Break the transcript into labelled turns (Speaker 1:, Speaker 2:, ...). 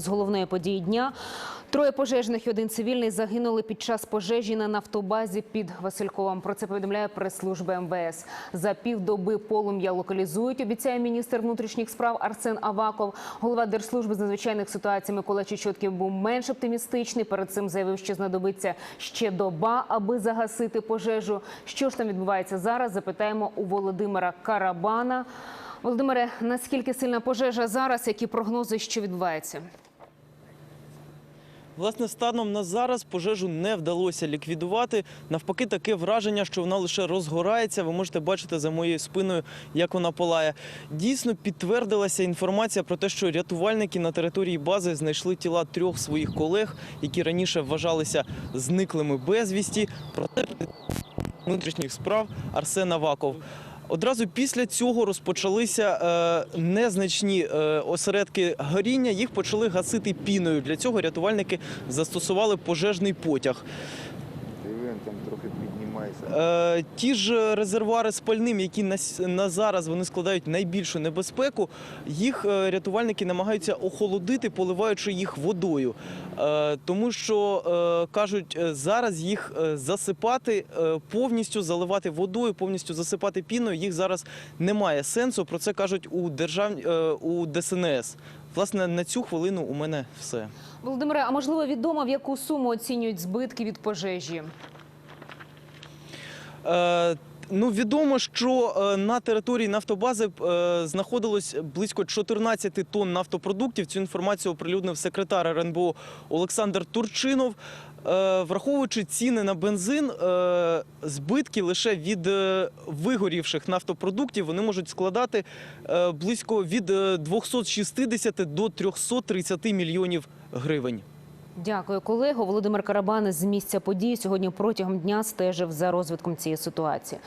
Speaker 1: З головної події дня троє пожежних і один цивільний загинули під час пожежі на нафтобазі під Васильковом. Про це повідомляє прес-служба МВС. За півдоби полум'я локалізують. Обіцяє міністр внутрішніх справ Арсен Аваков. Голова держслужби з надзвичайних ситуацій Микола Чечотків був менш оптимістичний. Перед цим заявив, що знадобиться ще доба, аби загасити пожежу. Що ж там відбувається зараз? Запитаємо у Володимира Карабана. Володимире, наскільки сильна пожежа зараз? Які прогнози, що відбувається?
Speaker 2: Власне, станом на зараз пожежу не вдалося ліквідувати. Навпаки, таке враження, що вона лише розгорається. Ви можете бачити за моєю спиною, як вона палає. Дійсно підтвердилася інформація про те, що рятувальники на території бази знайшли тіла трьох своїх колег, які раніше вважалися зниклими безвісті. Проте внутрішніх справ Арсен Аваков. Одразу після цього розпочалися е, незначні е, осередки горіння. Їх почали гасити піною. Для цього рятувальники застосували пожежний потяг.
Speaker 3: Там трохи піднімається.
Speaker 2: Е, ті ж резервуари з пальним, які на, на зараз вони складають найбільшу небезпеку, їх е, рятувальники намагаються охолодити, поливаючи їх водою. Е, тому що е, кажуть, е, зараз їх е, засипати е, повністю заливати водою, повністю засипати піною. Їх зараз немає сенсу. Про це кажуть у держав... е, у ДСНС. Власне, на цю хвилину у мене все.
Speaker 1: Володимире, а можливо відомо, в яку суму оцінюють збитки від пожежі?
Speaker 2: Е, Ну, відомо, що е, на території нафтобази е, знаходилось близько 14 тонн нафтопродуктів. Цю інформацію оприлюднив секретар РНБО Олександр Турчинов. Враховуючи ціни на бензин, збитки лише від вигорівших нафтопродуктів вони можуть складати близько від е, 260 до 330 мільйонів гривень.
Speaker 1: Дякую, колего. Володимир Карабан з місця події сьогодні протягом дня стежив за розвитком цієї ситуації.